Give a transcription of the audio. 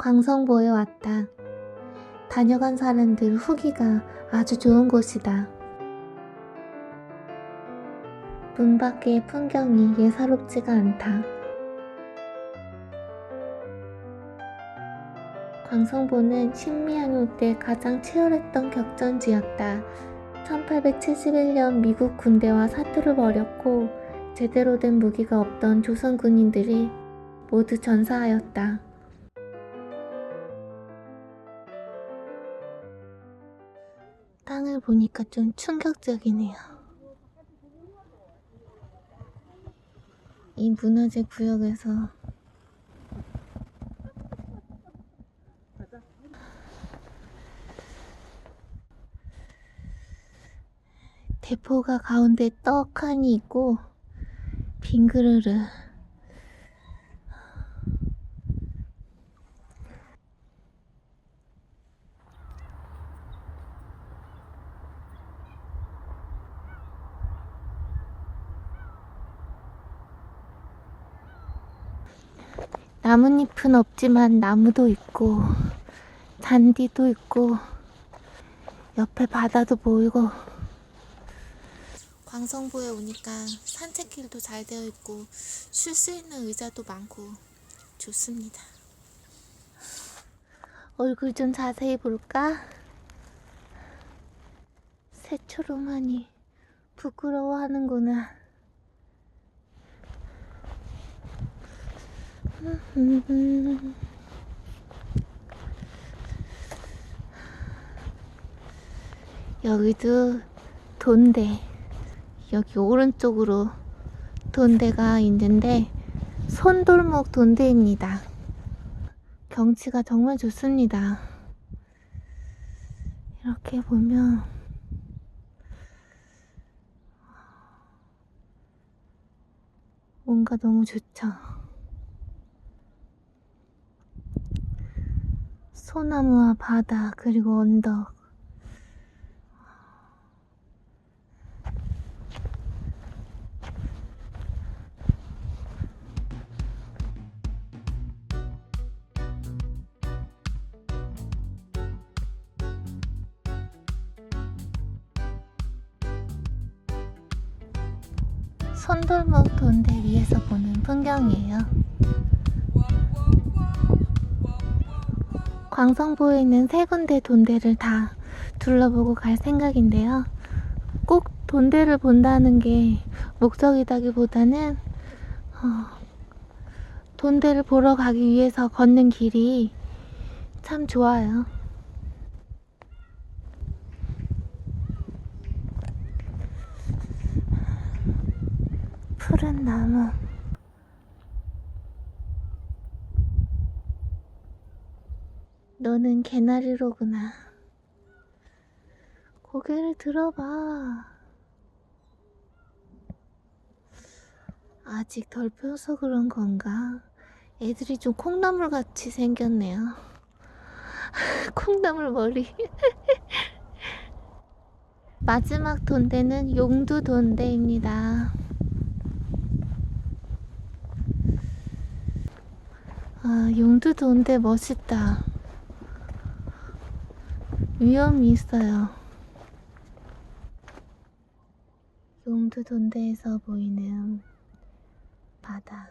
광성보에 왔다. 다녀간 사람들 후기가 아주 좋은 곳이다. 문 밖의 풍경이 예사롭지가 않다. 광성보는 신미한 후 때 가장 치열했던 격전지였다. 1871년 미국 군대와 사투를 벌였고 제대로 된 무기가 없던 조선 군인들이 모두 전사하였다. 땅을 보니까 좀 충격적이네요. 이 문화재 구역에서 대포가 가운데 떡하니 있고 빈 그릇을 나뭇잎은 없지만 나무도 있고 잔디도 있고 옆에 바다도 보이고 광성보에 오니까 산책길도 잘 되어 있고 쉴 수 있는 의자도 많고 좋습니다. 얼굴 좀 자세히 볼까? 새처럼 하니 부끄러워하는구나. 여기도 돈대. 여기 오른쪽으로 돈대가 있는데 손돌목 돈대입니다. 경치가 정말 좋습니다. 이렇게 보면 뭔가 너무 좋죠. 소나무와 바다 그리고 언덕 손돌목 돈대 위에서 보는 풍경이에요. 광성보에 있는 세 군데 돈대를 다 둘러보고 갈 생각인데요. 꼭 돈대를 본다는 게 목적이다기보다는 어, 돈대를 보러 가기 위해서 걷는 길이 참 좋아요. 푸른 나무. 너는 개나리로구나. 고개를 들어봐. 아직 덜 펴서 그런 건가? 애들이 좀 콩나물 같이 생겼네요. 콩나물 머리. 마지막 돈대는 용두 돈대입니다. 아, 용두 돈대 멋있다. 위험이 있어요. 용두 돈대에서 보이는 바다.